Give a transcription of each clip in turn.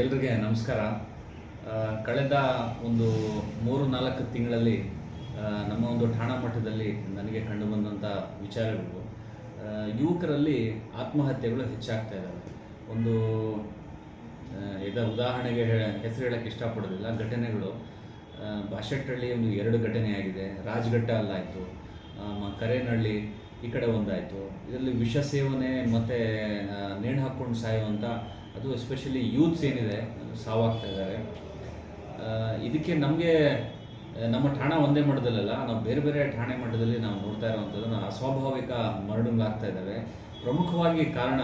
ಎಲ್ರಿಗೆ ನಮಸ್ಕಾರ. ಕಳೆದ ಒಂದು ಮೂರು ನಾಲ್ಕು ತಿಂಗಳಲ್ಲಿ ನಮ್ಮ ಒಂದು ಠಾಣಾ ಮಟ್ಟದಲ್ಲಿ ನನಗೆ ಕಂಡುಬಂದಂಥ ವಿಚಾರಗಳು ಯುವಕರಲ್ಲಿ ಆತ್ಮಹತ್ಯೆಗಳು ಹೆಚ್ಚಾಗ್ತಾ ಇದ್ದಾವೆ. ಒಂದು ಇದರ ಇದ ಉದಾಹರಣೆಗೆ ಹೆಸರು ಹೇಳಕ್ಕೆ ಇಷ್ಟಪಡೋದಿಲ್ಲ ಘಟನೆಗಳು ಬಾಶೆಟ್ಟಹಳ್ಳಿ ಒಂದು ಎರಡು ಘಟನೆ ಆಗಿದೆ ರಾಜಘಟ್ಟ ಅಲ್ಲಾಯಿತು. ಕರೇನಹಳ್ಳಿ ಈ ಕಡೆ ಒಂದಾಯಿತು. ಇದರಲ್ಲಿ ವಿಷ ಸೇವನೆ ಮತ್ತು ನೇಣು ಹಾಕ್ಕೊಂಡು ಸಾಯುವಂಥ ಅದು ಎಸ್ಪೆಷಲಿ ಯೂತ್ಸ್ ಏನಿದೆ, ಸಾವಾಗ್ತಾ ಇದ್ದಾರೆ. ಇದಕ್ಕೆ ನಮಗೆ ನಮ್ಮ ಠಾಣಾ ಒಂದೇ ಮಟ್ಟದಲ್ಲೆಲ್ಲ, ನಾವು ಬೇರೆ ಬೇರೆ ಠಾಣೆ ಮಟ್ಟದಲ್ಲಿ ನಾವು ನೋಡ್ತಾ ಇರುವಂಥದ್ದು ಅಸ್ವಾಭಾವಿಕ ಮರಣಗಳಾಗ್ತಾ ಇದ್ದಾವೆ ಪ್ರಮುಖವಾಗಿ ಕಾರಣ,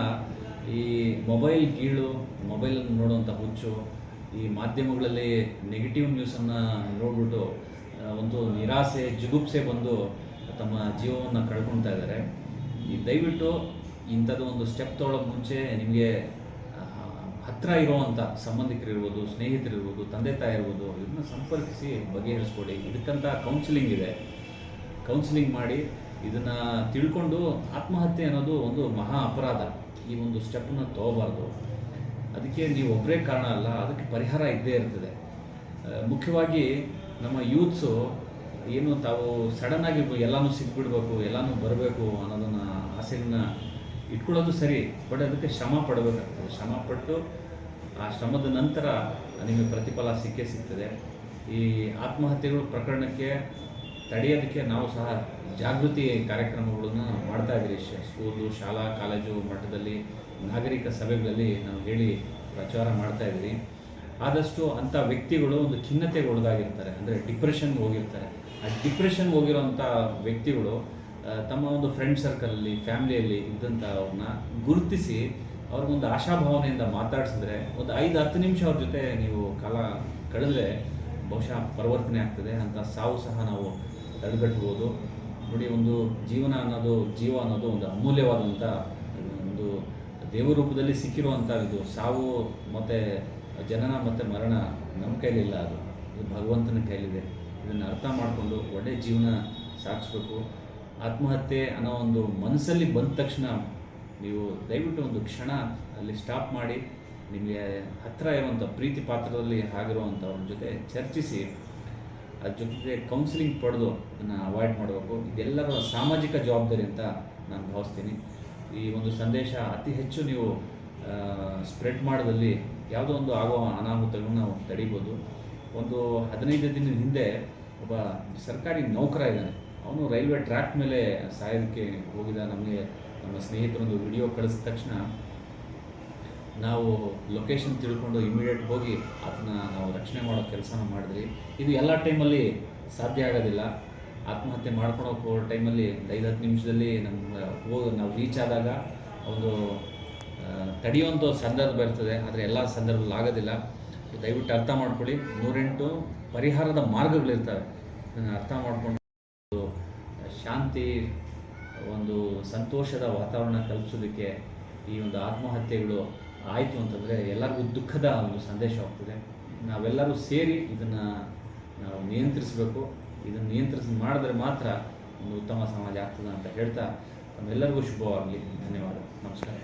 ಈ ಮೊಬೈಲ್ ಗೀಳು ಮೊಬೈಲನ್ನು ನೋಡುವಂಥ ಹುಚ್ಚು, ಈ ಮಾಧ್ಯಮಗಳಲ್ಲಿ ನೆಗೆಟಿವ್ ನ್ಯೂಸನ್ನು ನೋಡ್ಬಿಟ್ಟು ಒಂದು ನಿರಾಸೆ, ಜುಗುಪ್ಸೆ ಬಂದು ತಮ್ಮ ಜೀವವನ್ನು ಕಳ್ಕೊಳ್ತಾ ಇದ್ದಾರೆ. ಈ ದಯವಿಟ್ಟು ಇಂಥದ್ದು ಒಂದು ಸ್ಟೆಪ್ ತೊಗೊಳ್ಳೋಕೆ ಮುಂಚೆ ನಿಮಗೆ ಹತ್ತಿರ ಇರುವಂಥ ಸಂಬಂಧಿಕರಿರ್ಬೋದು, ಸ್ನೇಹಿತರಿರ್ಬೋದು, ತಂದೆ ತಾಯಿ ಇರ್ಬೋದು ಇದನ್ನ ಸಂಪರ್ಕಿಸಿ ಬಗೆಹರಿಸ್ಕೊಡಿ. ಇದಕ್ಕಂಥ ಕೌನ್ಸಿಲಿಂಗ್ ಇದೆ. ಕೌನ್ಸಿಲಿಂಗ್ ಮಾಡಿ ಇದನ್ನು ತಿಳ್ಕೊಂಡು ಆತ್ಮಹತ್ಯೆ ಅನ್ನೋದು ಒಂದು ಮಹಾ ಅಪರಾಧ. ಈ ಒಂದು ಸ್ಟೆಪ್ಪನ್ನ ತಗೋಬಾರ್ದು. ಅದಕ್ಕೆ ನೀವು ಒಬ್ಬರೇ ಕಾರಣ ಅಲ್ಲ, ಅದಕ್ಕೆ ಪರಿಹಾರ ಇದ್ದೇ ಇರ್ತದೆ. ಮುಖ್ಯವಾಗಿ ನಮ್ಮ ಯೂತ್ಸು ಏನು ತಾವು ಸಡನ್ನಾಗಿ ಎಲ್ಲನೂ ಸಿಕ್ಬಿಡ್ಬೇಕು, ಎಲ್ಲನೂ ಬರಬೇಕು ಅನ್ನೋದನ್ನ ಆಸೆಯನ್ನ ಇಟ್ಕೊಳ್ಳೋದು ಸರಿ ಬಟ್ ಅದಕ್ಕೆ ಶ್ರಮ ಪಡಬೇಕಾಗ್ತದೆ. ಶ್ರಮ ಪಟ್ಟು ಆ ಶ್ರಮದ ನಂತರ ನಿಮಗೆ ಪ್ರತಿಫಲ ಸಿಕ್ಕೇ ಸಿಗ್ತದೆ. ಈ ಆತ್ಮಹತ್ಯೆಗಳು ಪ್ರಕರಣಕ್ಕೆ ತಡೆಯೋದಕ್ಕೆ ನಾವು ಸಹ ಜಾಗೃತಿ ಕಾರ್ಯಕ್ರಮಗಳನ್ನು ಮಾಡ್ತಾ ಇದ್ದೀವಿ ಸ್ಕೂಲು, ಶಾಲಾ, ಕಾಲೇಜು ಮಟ್ಟದಲ್ಲಿ, ನಾಗರಿಕ ಸಭೆಗಳಲ್ಲಿ ನಾವು ಹೇಳಿ ಪ್ರಚಾರ ಮಾಡ್ತಾ ಇದ್ದೀವಿ ಆದಷ್ಟು ಅಂಥ ವ್ಯಕ್ತಿಗಳು ಒಂದು ಖಿನ್ನತೆಗೆ ಒಳಗಾಗಿರ್ತಾರೆ. ಅಂದರೆ ಡಿಪ್ರೆಷನ್ಗೆ ಹೋಗಿರ್ತಾರೆ. ಆ ಡಿಪ್ರೆಷನ್ ಹೋಗಿರೋಂಥ ವ್ಯಕ್ತಿಗಳು ತಮ್ಮ ಒಂದು ಫ್ರೆಂಡ್ ಸರ್ಕಲಲ್ಲಿ ಫ್ಯಾಮಿಲಿಯಲ್ಲಿ ಇದ್ದಂಥವ್ರನ್ನ ಗುರುತಿಸಿ ಅವ್ರಿಗೊಂದು ಆಶಾಭಾವನೆಯಿಂದ ಮಾತಾಡಿಸಿದ್ರೆ ಒಂದು ಐದು, ಹತ್ತು ನಿಮಿಷ ಅವ್ರ ಜೊತೆ ನೀವು ಕಾಲ ಕಳೆದ್ರೆ ಬಹುಶಃ ಪರಿವರ್ತನೆ ಆಗ್ತದೆ. ಅಂತ ಸಾವು ಸಹ ನಾವು ತಡೆಗಟ್ಬೋದು. ನೋಡಿ, ಒಂದು ಜೀವನ ಅನ್ನೋದು ಜೀವ ಅನ್ನೋದು ಒಂದು ಅಮೂಲ್ಯವಾದಂಥ ಒಂದು ದೇವರೂಪದಲ್ಲಿ ಸಿಕ್ಕಿರುವಂಥ ಇದು ಸಾವು, ಮತ್ತು ಜನನ ಮತ್ತು ಮರಣ ನಮ್ಮ ಕೈಲಿಲ್ಲ ಅದು. ಇದು ಭಗವಂತನ ಕೈಲಿದೆ. ಇದನ್ನು ಅರ್ಥ ಮಾಡಿಕೊಂಡು ಒಳ್ಳೆಯ ಜೀವನ ಸಾಗಿಸ್ಬೇಕು. ಆತ್ಮಹತ್ಯೆ ಅನ್ನೋ ಒಂದು ಮನಸ್ಸಲ್ಲಿ ಬಂದ ತಕ್ಷಣ ನೀವು ದಯವಿಟ್ಟು ಒಂದು ಕ್ಷಣ ಅಲ್ಲಿ ಸ್ಟಾಪ್ ಮಾಡಿ, ನಿಮಗೆ ಹತ್ತಿರ ಇರುವಂಥ ಪ್ರೀತಿ ಪಾತ್ರದಲ್ಲಿ ಆಗಿರುವಂಥವ್ರ ಜೊತೆ ಚರ್ಚಿಸಿ, ಅದ್ರ ಜೊತೆಗೆ ಕೌನ್ಸಿಲಿಂಗ್ ಪಡೆದು ಅದನ್ನು ಅವಾಯ್ಡ್ ಮಾಡಬೇಕು. ಇದೆಲ್ಲರ ಸಾಮಾಜಿಕ ಜವಾಬ್ದಾರಿ ಅಂತ ನಾನು ಭಾವಿಸ್ತೀನಿ. ಈ ಒಂದು ಸಂದೇಶ ಅತಿ ಹೆಚ್ಚು ನೀವು ಸ್ಪ್ರೆಡ್ ಮಾಡೋದಲ್ಲಿ ಯಾವುದೋ ಒಂದು ಆಗುವ ಅನಾಹುತಗಳನ್ನ ನಾವು ತಡಿಬೋದು. ಒಂದು ಹದಿನೈದು ದಿನದ ಹಿಂದೆ ಒಬ್ಬ ಸರ್ಕಾರಿ ನೌಕರ ಇದ್ದಾನೆ. ಅವನು ರೈಲ್ವೆ ಟ್ರ್ಯಾಕ್ ಮೇಲೆ ಸಾಯೋದಕ್ಕೆ ಹೋಗಿದ. ನಮಗೆ ನಮ್ಮ ಸ್ನೇಹಿತರೊಂದು ವಿಡಿಯೋ ಕಳಿಸಿದ ತಕ್ಷಣ ನಾವು ಲೊಕೇಶನ್ ತಿಳ್ಕೊಂಡು ಇಮಿಡಿಯೇಟ್ ಹೋಗಿ ಅದನ್ನ ನಾವು ರಕ್ಷಣೆ ಮಾಡೋ ಕೆಲಸನ ಮಾಡಿದ್ರಿ ಇದು ಎಲ್ಲ ಟೈಮಲ್ಲಿ ಸಾಧ್ಯ ಆಗೋದಿಲ್ಲ. ಆತ್ಮಹತ್ಯೆ ಮಾಡ್ಕೊಂಡು ಹೋಗೋ ಟೈಮಲ್ಲಿ ಐದು ಹತ್ತು ನಿಮಿಷದಲ್ಲಿ ನಮ್ಮ ಹೋಗಿ ನಾವು ರೀಚ್ ಆದಾಗ ಒಂದು ತಡೆಯುವಂಥ ಸಂದರ್ಭ ಇರ್ತದೆ, ಆದರೆ ಎಲ್ಲ ಸಂದರ್ಭದಲ್ಲಿ ಆಗೋದಿಲ್ಲ. ದಯವಿಟ್ಟು ಅರ್ಥ ಮಾಡ್ಕೊಳ್ಳಿ. ನೂರೆಂಟು ಪರಿಹಾರದ ಮಾರ್ಗಗಳಿರ್ತವೆ. ಇದನ್ನು ಅರ್ಥ ಮಾಡಿಕೊಂಡು ಶಾಂತಿ, ಒಂದು ಸಂತೋಷದ ವಾತಾವರಣ ಕಲ್ಪಿಸೋದಕ್ಕೆ ಈ ಒಂದು ಆತ್ಮಹತ್ಯೆಗಳು ಆಯಿತು ಅಂತಂದರೆ ಎಲ್ಲರಿಗೂ ದುಃಖದ ಒಂದು ಸಂದೇಶ ಹೋಗ್ತದೆ ನಾವೆಲ್ಲರೂ ಸೇರಿ ಇದನ್ನು ನಾವು ನಿಯಂತ್ರಿಸಬೇಕು. ಇದನ್ನು ನಿಯಂತ್ರಿಸಿ ಮಾಡಿದ್ರೆ ಮಾತ್ರ ಒಂದು ಉತ್ತಮ ಸಮಾಜ ಆಗ್ತದೆ ಅಂತ ಹೇಳ್ತಾ ತಮ್ಮೆಲ್ಲರಿಗೂ ಶುಭವಾಗಲಿ. ಧನ್ಯವಾದ. ನಮಸ್ಕಾರ.